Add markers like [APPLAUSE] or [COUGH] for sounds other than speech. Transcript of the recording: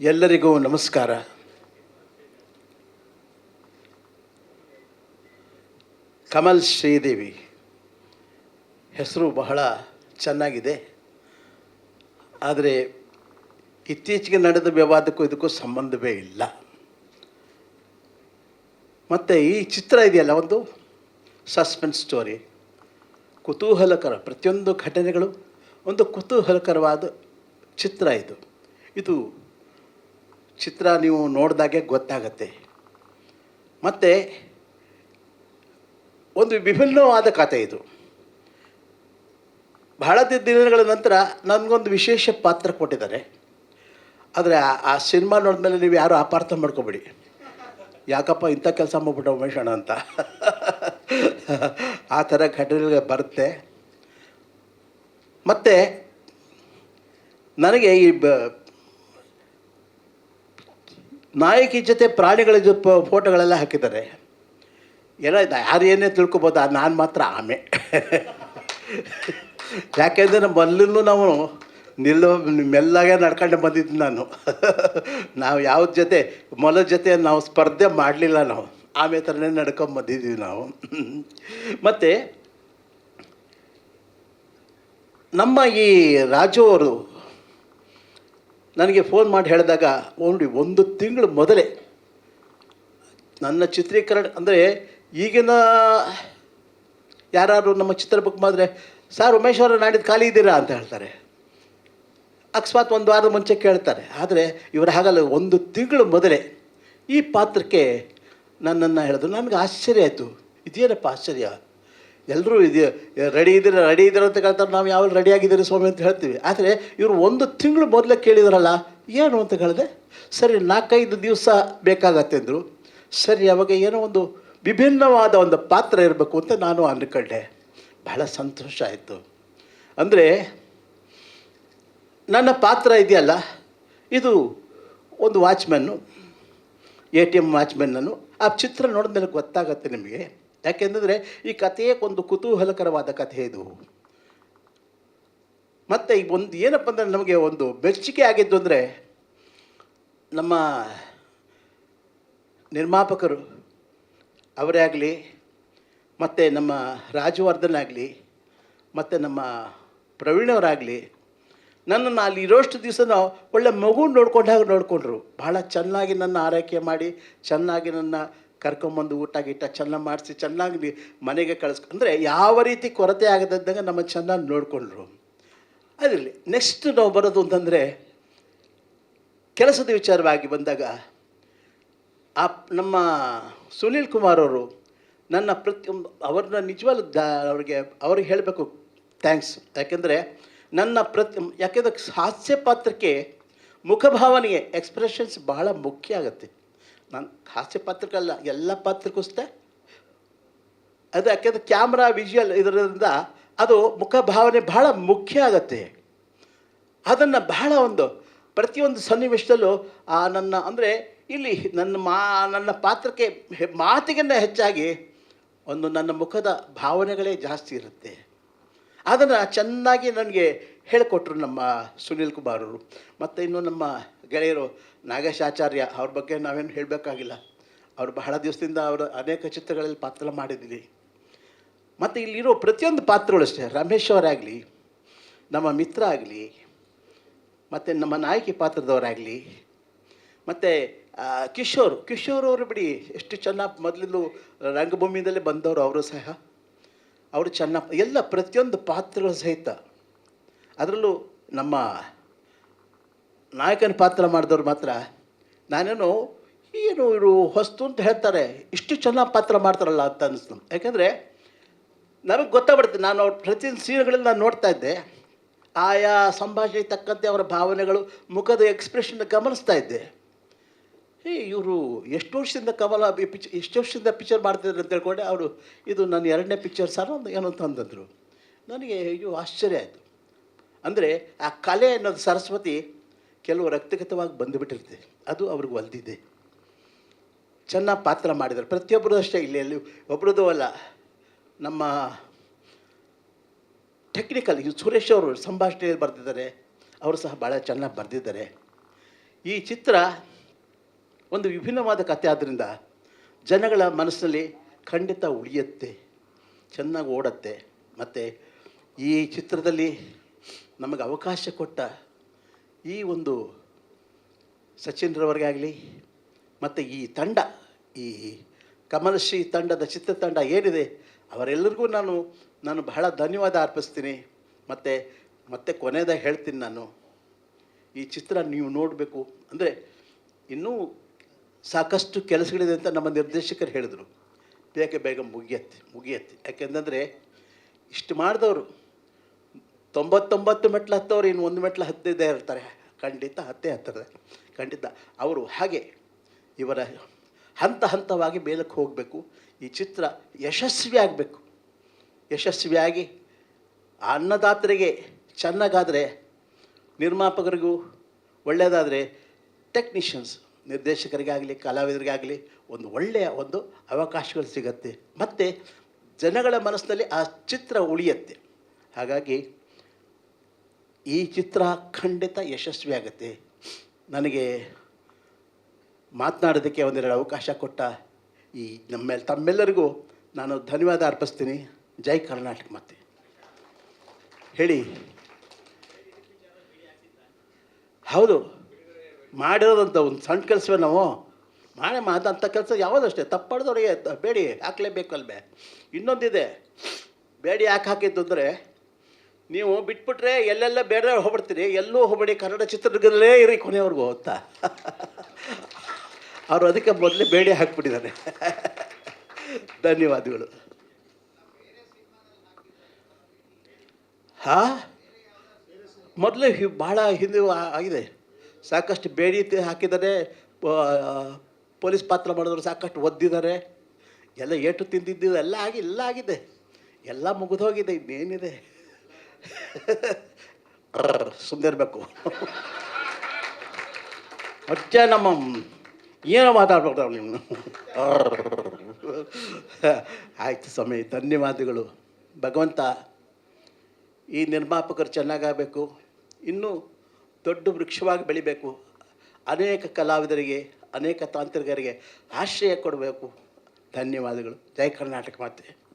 ಎಲ್ಲರಿಗೂ ನಮಸ್ಕಾರ. ಕಮಲ್ ಶ್ರೀದೇವಿ ಹೆಸರು ಬಹಳ ಚೆನ್ನಾಗಿದೆ. ಆದರೆ ಇತ್ತೀಚೆಗೆ ನಡೆದ ವಿವಾದಕ್ಕೂ ಇದಕ್ಕೂ ಸಂಬಂಧವೇ ಇಲ್ಲ. ಮತ್ತು ಈ ಚಿತ್ರ ಇದೆಯಲ್ಲ ಒಂದು ಸಸ್ಪೆನ್ಸ್ ಸ್ಟೋರಿ. ಕುತೂಹಲಕರ ಪ್ರತಿಯೊಂದು ಘಟನೆಗಳು, ಒಂದು ಕುತೂಹಲಕರವಾದ ಚಿತ್ರ ಇದು. ಇದು ಚಿತ್ರ ನೀವು ನೋಡಿದಾಗೆ ಗೊತ್ತಾಗತ್ತೆ. ಮತ್ತು ಒಂದು ವಿಭಿನ್ನವಾದ ಕಥೆ ಇದು. ಬಹಳ ದಿನಗಳ ನಂತರ ನನಗೊಂದು ವಿಶೇಷ ಪಾತ್ರ ಕೊಟ್ಟಿದ್ದಾರೆ. ಆದರೆ ಆ- ಆ ಸಿನಿಮಾ ನೋಡಿದ್ಮೇಲೆ ನೀವು ಯಾರು ಅಪಾರ್ಥ ಮಾಡ್ಕೊಬೇಡಿ. ಯಾಕಪ್ಪ ಇಂಥ ಕೆಲಸ ಮಾಡ್ಬಿಟ್ಟು ಉಮೇಶಣ ಅಂತ. [LAUGHS] ಆ ಥರ ಘಟನೆಗಳಿಗೆ ಬರುತ್ತೆ. ಮತ್ತು ನನಗೆ ಈ ಬ ನಾಯಕಿ ಜೊತೆ ಪ್ರಾಣಿಗಳ ಫೋಟೋಗಳೆಲ್ಲ ಹಾಕಿದ್ದಾರೆ. ಏನೋ ಯಾರು ಏನೇ ತಿಳ್ಕೊಬೋದು ನಾನು ಮಾತ್ರ ಆಮೆ. [LAUGHS] ಯಾಕೆಂದರೆ ಮೊದಲು ನಾವು ನಿಲ್ಲೋ, ಮೆಲ್ಲಾಗೆ ನಡ್ಕೊಂಡು ಬಂದಿದ್ದು ನಾನು. [LAUGHS] ನಾವು ಯಾವ ಜೊತೆ ಮೊಲದ ಜೊತೆ ನಾವು ಸ್ಪರ್ಧೆ ಮಾಡಲಿಲ್ಲ ನಾವು. ಆಮೆ ಥರನೇ ನಡ್ಕೊಂಡು ಬಂದಿದ್ದೀವಿ ನಾವು. [LAUGHS] ಮತ್ತು, ನಮ್ಮ ಈ ರಾಜು ಅವರು ನನಗೆ ಫೋನ್ ಮಾಡಿ ಹೇಳಿದಾಗ ಓನ್ಲಿ ಒಂದು ತಿಂಗಳು ಮೊದಲೇ ನನ್ನ ಚಿತ್ರೀಕರಣ ಅಂದರೆ ಈಗಿನ ಯಾರು ನಮ್ಮ ಚಿತ್ರ ಬುಕ್ ಮಾಡಿದ್ರೆ, ಸರ್, ಉಮೇಶ್ ಅವರು, ನಾಡಿದ್ದು ಖಾಲಿ ಇದ್ದೀರಾ? ಅಂತ ಹೇಳ್ತಾರೆ. ಅಕಸ್ಮಾತ್ ಒಂದು ವಾರದ ಮುಂಚೆ ಕೇಳ್ತಾರೆ. ಆದರೆ ಇವರು ಹಾಗಲ್ಲ, ಒಂದು ತಿಂಗಳು ಮೊದಲೇ ಈ ಪಾತ್ರಕ್ಕೆ ನನ್ನನ್ನು ಹೇಳಿದ್ರು. ನನಗೆ ಆಶ್ಚರ್ಯ ಆಯಿತು. ಇದೇನಪ್ಪ ಆಶ್ಚರ್ಯ? ಎಲ್ಲರೂ ಇದೆ ರೆಡಿ ಇದ್ದೀರಾ? ರೆಡಿ ಇದ್ದೀರ ಅಂತ ಕೇಳ್ತಾರೆ, ನಾವು ಯಾವಾಗ ರೆಡಿ ಆಗಿದ್ದೀರಿ ಸ್ವಾಮಿ? ಅಂತ ಹೇಳ್ತೀವಿ. ಆದರೆ ಇವರು ಒಂದು ತಿಂಗಳು ಮೊದಲೇ ಕೇಳಿದ್ರಲ್ಲ, ಏನು ಅಂತ ಕೇಳಿದೆ ಸರಿ, ನಾಲ್ಕೈದು ದಿವಸ ಬೇಕಾಗತ್ತೆ ಅಂದರು. ಸರಿ, ಅವಾಗ ಏನೋ ಒಂದು ವಿಭಿನ್ನವಾದ ಒಂದು ಪಾತ್ರ ಇರಬೇಕು ಅಂತ ನಾನು ಅಂದ್ಕೊಂಡೆ. ಬಹಳ ಸಂತೋಷ ಆಯಿತು. ಅಂದರೆ, ನನ್ನ ಪಾತ್ರ ಇದೆಯಲ್ಲ, ಇದು ಒಂದು ವಾಚ್ಮ್ಯಾನು, ಎ ಟಿ ಎಂ ವಾಚ್ಮ್ಯಾನನ್ನು, ಆ ಚಿತ್ರ ನೋಡಿದ ಮೇಲೆ ಗೊತ್ತಾಗತ್ತೆ ನಿಮಗೆ. ಯಾಕೆಂದರೆ ಈ ಕಥೆಯೇ ಒಂದು ಕುತೂಹಲಕರವಾದ ಕಥೆ ಇದು. ಮತ್ತು ಈಗ ಒಂದು ಏನಪ್ಪ ಅಂದರೆ ನಮಗೆ ಒಂದು ಮೆಚ್ಚುಗೆ ಆಗಿದ್ದು ಅಂದರೆ ನಮ್ಮ ನಿರ್ಮಾಪಕರು, ಅವರೇ ಆಗಲಿ, ಮತ್ತು ನಮ್ಮ ರಾಜವರ್ಧನ್ ಆಗಲಿ, ಮತ್ತು ನಮ್ಮ ಪ್ರವೀಣವರಾಗಲಿ ನನ್ನನ್ನು ಅಲ್ಲಿ ಇರೋಷ್ಟು ದಿವಸ ನಾವು ಒಳ್ಳೆ ಮಗು ನೋಡ್ಕೊಂಡಾಗ ನೋಡಿಕೊಂಡ್ರು. ಭಾಳ ಚೆನ್ನಾಗಿ ನನ್ನ ಆರೈಕೆ ಮಾಡಿ, ಚೆನ್ನಾಗಿ ನನ್ನ ಕರ್ಕೊಂಬಂದು ಊಟ ಗೀಟ ಚೆನ್ನಾಗಿ ಮಾಡಿಸಿ ಚೆನ್ನಾಗಿ ಮನೆಗೆ ಕಳಿಸ್ಕೊ, ಅಂದರೆ ಯಾವ ರೀತಿ ಕೊರತೆ ಆಗದಿದ್ದಾಗ ನಮ್ಮ ಚೆನ್ನಾಗಿ ನೋಡಿಕೊಂಡ್ರು. ಅದರಲ್ಲಿ ನೆಕ್ಸ್ಟ್ ನಾವು ಬರೋದು ಅಂತಂದರೆ, ಕೆಲಸದ ವಿಚಾರವಾಗಿ ಬಂದಾಗ, ಆ ನಮ್ಮ ಸುನೀಲ್ ಕುಮಾರ್ ಅವರು ನನ್ನ ಪ್ರತಿಯೊಂದು ಅವ್ರನ್ನ ನಿಜವಾಗ್ಲೂ ದ, ಅವ್ರಿಗೆ ಅವ್ರಿಗೆ ಹೇಳಬೇಕು ಥ್ಯಾಂಕ್ಸ್ ಯಾಕೆಂದರೆ ನನ್ನ ಪ್ರತಿ, ಯಾಕೆಂದರೆ ಹಾಸ್ಯ ಪಾತ್ರಕ್ಕೆ ಮುಖಭಾವನೆಗೆ ಎಕ್ಸ್ಪ್ರೆಷನ್ಸ್ ಬಹಳ ಮುಖ್ಯ ಆಗುತ್ತೆ. ನಾನು ಹಾಸ್ಯ ಪತ್ರಿಕಲ್ಲ, ಎಲ್ಲ ಪಾತ್ರಕ್ಕೂ ಅಷ್ಟೇ ಅದು ಯಾಕೆಂದರೆ ಕ್ಯಾಮ್ರಾ, ವಿಜುವಲ್ ಇದರಿಂದ ಅದು ಮುಖಭಾವನೆ ಬಹಳ ಮುಖ್ಯ ಆಗತ್ತೆ. ಅದನ್ನು ಬಹಳ ಒಂದು, ಪ್ರತಿಯೊಂದು ಸನ್ನಿವೇಶದಲ್ಲೂ, ಆ ನನ್ನ ಅಂದರೆ ಇಲ್ಲಿ ನನ್ನ ಮಾ, ನನ್ನ ಪಾತ್ರಕ್ಕೆ ಮಾತಿಗಿಂತ ಹೆಚ್ಚಾಗಿ ಒಂದು ನನ್ನ ಮುಖದ ಭಾವನೆಗಳೇ ಜಾಸ್ತಿ ಇರುತ್ತೆ. ಅದನ್ನು ಚೆನ್ನಾಗಿ ನನಗೆ ಹೇಳಿಕೊಟ್ರು ನಮ್ಮ ಸುನೀಲ್ ಕುಮಾರ್ ಅವರು. ಮತ್ತು ಇನ್ನು ನಮ್ಮ ಗೆಳೆಯರು ನಾಗೇಶ್ ಆಚಾರ್ಯ ಅವ್ರ ಬಗ್ಗೆ ನಾವೇನು ಹೇಳಬೇಕಾಗಿಲ್ಲ. ಅವರು ಬಹಳ ದಿವಸದಿಂದ ಅವರು ಅನೇಕ ಚಿತ್ರಗಳಲ್ಲಿ ಪಾತ್ರ ಮಾಡಿದ್ದೀನಿ ಮತ್ತು ಇಲ್ಲಿರೋ ಪ್ರತಿಯೊಂದು ಪಾತ್ರಗಳು ಅಷ್ಟೇ, ರಮೇಶ್ ಅವರಾಗಲಿ, ನಮ್ಮ ಮಿತ್ರ ಆಗಲಿ, ಮತ್ತು ನಮ್ಮ ನಾಯಕಿ ಪಾತ್ರದವರಾಗಲಿ, ಮತ್ತು ಕಿಶೋರ್ ಕಿಶೋರ್ ಅವರು ಬಿಡಿ, ಎಷ್ಟು ಚೆನ್ನಾಗಿ ಮೊದಲಿಂದು ರಂಗಭೂಮಿಯಿಂದಲೇ ಬಂದವರು ಅವರು ಸಹ. ಅವರು ಚೆನ್ನಾಗಿ ಎಲ್ಲ ಪ್ರತಿಯೊಂದು ಪಾತ್ರಗಳು ಸಹಿತ, ಅದರಲ್ಲೂ ನಮ್ಮ ನಾಯಕನ ಪಾತ್ರ ಮಾಡಿದವ್ರು ಮಾತ್ರ. ನಾನೇನು, ಏನು ಇವರು ಹೊಸ್ತು ಅಂತ ಹೇಳ್ತಾರೆ, ಇಷ್ಟು ಚೆನ್ನಾಗಿ ಪಾತ್ರ ಮಾಡ್ತಾರಲ್ಲ ಅಂತ ಅನ್ನಿಸ್ತು. ಯಾಕೆಂದರೆ, ನನಗೆ ಗೊತ್ತಾಗ್ಬಿಡುತ್ತೆ, ನಾನು ಅವ್ರ ಪ್ರತಿ ಸೀನ್ಗಳಲ್ಲಿ ನಾನು ನೋಡ್ತಾ ಇದ್ದೆ. ಆಯಾ ಸಂಭಾಷಣೆಗೆ ತಕ್ಕಂತೆ ಅವರ ಭಾವನೆಗಳು, ಮುಖದ ಎಕ್ಸ್ಪ್ರೆಷನ್ ಗಮನಿಸ್ತಾ ಇದ್ದೆ. ಹೇ, ಇವರು ಎಷ್ಟು ವರ್ಷದಿಂದ ಕಮಲ ಪಿಚ್ ಎಷ್ಟು ವರ್ಷದಿಂದ ಪಿಕ್ಚರ್ ಮಾಡ್ತಿದ್ರು ಅಂತ ಹೇಳ್ಕೊಂಡೆ, ಅವರು, ಇದು ನನ್ನ ಎರಡನೇ ಪಿಕ್ಚರ್ ಸರ್ ಒಂದು ಏನೋ ಅಂತ ಅಂದಂದರು. ನನಗೆ, ಅಯ್ಯೋ, ಆಶ್ಚರ್ಯ ಆಯಿತು. ಅಂದರೆ, ಆ ಕಲೆ ಅನ್ನೋದು ಸರಸ್ವತಿ ಕೆಲವು ರಕ್ತಗತವಾಗಿ ಬಂದುಬಿಟ್ಟಿರುತ್ತೆ. ಅದು ಅವ್ರಿಗೆ ಒಲ್ದಿದೆ ಚೆನ್ನಾಗಿ ಪಾತ್ರ ಮಾಡಿದ್ದಾರೆ. ಪ್ರತಿಯೊಬ್ಬರು ಅಷ್ಟೇ ಇಲ್ಲಿ ಅಲ್ಲಿ. ಒಬ್ರದ್ದು ಅಲ್ಲ, ನಮ್ಮ ಟೆಕ್ನಿಕಲ್ ಸುರೇಶ್ ಅವರು ಸಂಭಾಷಣೆಯಲ್ಲಿ ಬರೆದಿದ್ದಾರೆ. ಅವರು ಸಹ ಭಾಳ ಚೆನ್ನಾಗಿ ಬರೆದಿದ್ದಾರೆ. ಈ ಚಿತ್ರ ಒಂದು ವಿಭಿನ್ನವಾದ ಕಥೆ ಆದ್ದರಿಂದ ಜನಗಳ ಮನಸ್ಸಿನಲ್ಲಿ ಖಂಡಿತ ಉಳಿಯುತ್ತೆ. ಚೆನ್ನಾಗಿ ಓಡತ್ತೆ. ಮತ್ತು ಈ ಚಿತ್ರದಲ್ಲಿ ನಮಗೆ ಅವಕಾಶ ಕೊಟ್ಟ ಈ ಒಂದು ಸಚಿನ್ರವರಿಗಾಗಲಿ ಮತ್ತು ಈ ತಂಡ, ಈ ಕಮಲಶ್ರೀ ತಂಡದ ಚಿತ್ರತಂಡ ಏನಿದೆ, ಅವರೆಲ್ಲರಿಗೂ ನಾನು ನಾನು ಬಹಳ ಧನ್ಯವಾದ ಅರ್ಪಿಸ್ತೀನಿ. ಮತ್ತು, ಮತ್ತೆ ಕೊನೆಯದಾಗಿ ಹೇಳ್ತೀನಿ ನಾನು. ಈ ಚಿತ್ರ ನೀವು ನೋಡಬೇಕು. ಅಂದರೆ, ಇನ್ನೂ ಸಾಕಷ್ಟು ಕೆಲಸಗಳಿದೆ ಅಂತ ನಮ್ಮ ನಿರ್ದೇಶಕರು ಹೇಳಿದರು. ಬೇಗ ಬೇಗ ಮುಗಿಯತ್ತೆ ಮುಗಿಯತ್ತೆ. ಯಾಕೆಂತಂದರೆ, ಇಷ್ಟು ಮಾಡಿದವರು ತೊಂಬತ್ತೊಂಬತ್ತು ಮೆಟ್ಲು ಹತ್ತವ್ರು ಇನ್ನು ಒಂದು ಮೆಟ್ಲು ಹತ್ತಿದ್ದೇ ಇರ್ತಾರೆ. ಖಂಡಿತ ಹತ್ತೇ ಹತ್ತದೆ. ಖಂಡಿತ. ಅವರು ಹಾಗೆ ಇವರ ಹಂತ ಹಂತವಾಗಿ ಮೇಲಕ್ಕೆ ಹೋಗಬೇಕು. ಈ ಚಿತ್ರ ಯಶಸ್ವಿ ಆಗಬೇಕು ಯಶಸ್ವಿಯಾಗಿ ಅನ್ನದಾತರಿಗೆ ಚೆನ್ನಾಗಾದರೆ ನಿರ್ಮಾಪಕರಿಗೂ ಒಳ್ಳೆಯದಾದರೆ ಟೆಕ್ನಿಷಿಯನ್ಸ್ ನಿರ್ದೇಶಕರಿಗಾಗಲಿ, ಕಲಾವಿದರಿಗಾಗಲಿ ಒಂದು ಒಳ್ಳೆಯ ಒಂದು ಅವಕಾಶಗಳು ಸಿಗತ್ತೆ. ಮತ್ತು ಜನಗಳ ಮನಸ್ಸಿನಲ್ಲಿ ಆ ಚಿತ್ರ ಉಳಿಯತ್ತೆ. ಹಾಗಾಗಿ ಈ ಚಿತ್ರ ಖಂಡಿತ ಯಶಸ್ವಿ ಆಗುತ್ತೆ ನನಗೆ ಮಾತನಾಡೋದಕ್ಕೆ ಒಂದೆರಡು ಅವಕಾಶ ಕೊಟ್ಟ ಈ ನಮ್ಮ ತಮ್ಮೆಲ್ಲರಿಗೂ ನಾನು ಧನ್ಯವಾದ ಅರ್ಪಿಸ್ತೀನಿ. ಜೈ ಕರ್ನಾಟಕ ಮತ್ತೆ. ಹೇಳಿ. ಹೌದು. ಮಾಡಿರೋದಂಥ ಒಂದು ಸಣ್ಣ ಕೆಲಸವೇ ನಾವು. ಮಾಡೇ ಮಾದಂಥ ಕೆಲಸ ಯಾವುದಷ್ಟೇ ತಪ್ಪಾಡ್ದವ್ರಿಗೆ ಬೇಡಿ ಹಾಕ್ಲೇಬೇಕಲ್ವೇ ಇನ್ನೊಂದಿದೆ. ಬೇಡಿ ಯಾಕೆ ಹಾಕಿದ್ದು ಅಂದರೆ ನೀವು ಬಿಟ್ಬಿಟ್ರೆ ಎಲ್ಲೆಲ್ಲ ಬೇರೆ ಹೋಗ್ಬಿಡ್ತೀರಿ. ಎಲ್ಲೂ ಹೋಗ್ಬೇಡಿ. ಕನ್ನಡ ಚಿತ್ರದುರ್ಗದಲ್ಲೇ ಇರಿ ಕೊನೆಯವ್ರಿಗೂ ಅಂತ. [LAUGHS] ಅವರು ಅದಕ್ಕೆ ಮೊದಲೇ ಬೇಡಿ ಹಾಕ್ಬಿಟ್ಟಿದ್ದಾರೆ. [LAUGHS] ಧನ್ಯವಾದಗಳು. ಹಾ? ಮೊದಲೇ ಭಾಳ ಹಿಂದೆ ಆಗಿದೆ. ಸಾಕಷ್ಟು ಬೇಡಿ ಹಾಕಿದ್ದಾರೆ. ಪೊಲೀಸ್ ಪಾತ್ರ ಮಾಡಿದ್ರು ಸಾಕಷ್ಟು ಒದ್ದಿದ್ದಾರೆ. ಎಲ್ಲ ಏಟು ತಿಂದಿದ್ದು ಎಲ್ಲ ಆಗಿ ಎಲ್ಲ ಆಗಿದೆ. ಎಲ್ಲ ಮುಗಿದೋಗಿದೆ. ಇನ್ನೇನಿದೆ? ಸುಮ್ಮನೆ ಇರಬೇಕು. ಮತ್ತೆ ನಮ್ಮ ಏನೋ ಮಾತಾಡ್ಬೇಕು ನಿಮ್ಮ ಆಯ್ತು ಸ್ವಾಮಿ, ಧನ್ಯವಾದಗಳು. ಭಗವಂತ, ಈ ನಿರ್ಮಾಪಕರು ಚೆನ್ನಾಗಬೇಕು ಇನ್ನೂ ದೊಡ್ಡ ವೃಕ್ಷವಾಗಿ ಬೆಳಿಬೇಕು. ಅನೇಕ ಕಲಾವಿದರಿಗೆ, ಅನೇಕ ತಾಂತ್ರಿಕರಿಗೆ ಆಶ್ರಯ ಕೊಡಬೇಕು. ಧನ್ಯವಾದಗಳು. ಜೈ ಕರ್ನಾಟಕ ಮಾತೆ.